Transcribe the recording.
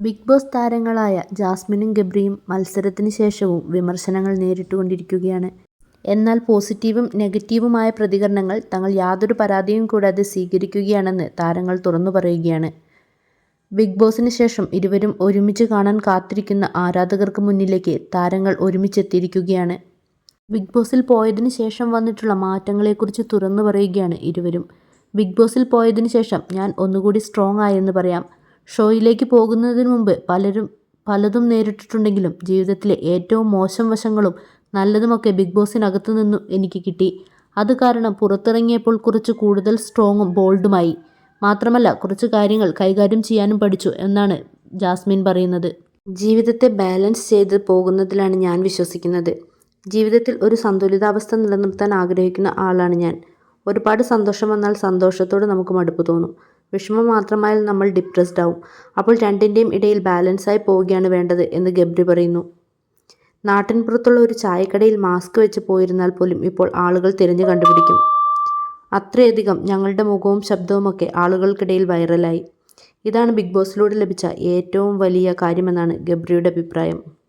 Big boss താരങ്ങളായ ജാസ്മിനും ഗബ്രിയും മത്സരത്തിന് ശേഷവും വിമർശനങ്ങൾ നേരിട്ടുകൊണ്ടിരിക്കുകയാണ്. എന്നാൽ പോസിറ്റീവും നെഗറ്റീവുമായ പ്രതികരണങ്ങൾ തങ്ങൾ യാതൊരു പരാതിയും കൂടാതെ സ്വീകരിക്കുകയാണെന്ന് താരങ്ങൾ തുറന്നു പറയുകയാണ് ബിഗ് ബോസിന് ശേഷം ഇരുവരും ഒരുമിച്ച് കാണാൻ കാത്തിരിക്കുന്ന ആരാധകർക്ക് മുന്നിലേക്ക് താരങ്ങൾ ഒരുമിച്ചെത്തിയിരിക്കുകയാണ്. ബിഗ് ബോസിൽ പോയതിന് ശേഷം വന്നിട്ടുള്ള മാറ്റങ്ങളെക്കുറിച്ച് തുറന്നു പറയുകയാണ് ഇരുവരും. ബിഗ് ബോസിൽ പോയതിന് ശേഷം ഞാൻ ഒന്നുകൂടി സ്ട്രോങ് ആയെന്ന് പറയാം. ഷോയിലേക്ക് പോകുന്നതിന് മുമ്പ് പലരും പലതും നേരിട്ടിട്ടുണ്ടെങ്കിലും ജീവിതത്തിലെ ഏറ്റവും മോശം വശങ്ങളും നല്ലതുമൊക്കെ ബിഗ് ബോസിനകത്തു നിന്നും എനിക്ക് കിട്ടി. അത് കാരണം പുറത്തിറങ്ങിയപ്പോൾ കുറച്ച് കൂടുതൽ സ്ട്രോങ്ങും ബോൾഡുമായി. മാത്രമല്ല കുറച്ച് കാര്യങ്ങൾ കൈകാര്യം ചെയ്യാനും പഠിച്ചു എന്നാണ് ജാസ്മിൻ പറയുന്നത്. ജീവിതത്തെ ബാലൻസ് ചെയ്ത് പോകുന്നതിലാണ് ഞാൻ വിശ്വസിക്കുന്നത്. ജീവിതത്തിൽ ഒരു സന്തുലിതാവസ്ഥ നിലനിർത്താൻ ആഗ്രഹിക്കുന്ന ആളാണ് ഞാൻ. ഒരുപാട് സന്തോഷം വന്നാൽ സന്തോഷത്തോട് നമുക്ക് മടുപ്പ് തോന്നും. വിഷമം മാത്രമായാൽ നമ്മൾ ഡിപ്രസ്ഡ് ആവും. അപ്പോൾ രണ്ടിന്റെയും ഇടയിൽ ബാലൻസായി പോവുകയാണ് വേണ്ടത് എന്ന് ഗബ്രി പറയുന്നു. നാട്ടിൻപുറത്തുള്ള ഒരു ചായക്കടയിൽ മാസ്ക് വെച്ച് പോയിരുന്നാൽ പോലും ഇപ്പോൾ ആളുകൾ തിരഞ്ഞു കണ്ടുപിടിക്കും. അത്രയധികം ഞങ്ങളുടെ മുഖവും ശബ്ദവുമൊക്കെ ആളുകൾക്കിടയിൽ വൈറലായി. ഇതാണ് ബിഗ് ബോസിലൂടെ ലഭിച്ച ഏറ്റവും വലിയ കാര്യമെന്നാണ് ഗബ്രിയുടെ അഭിപ്രായം.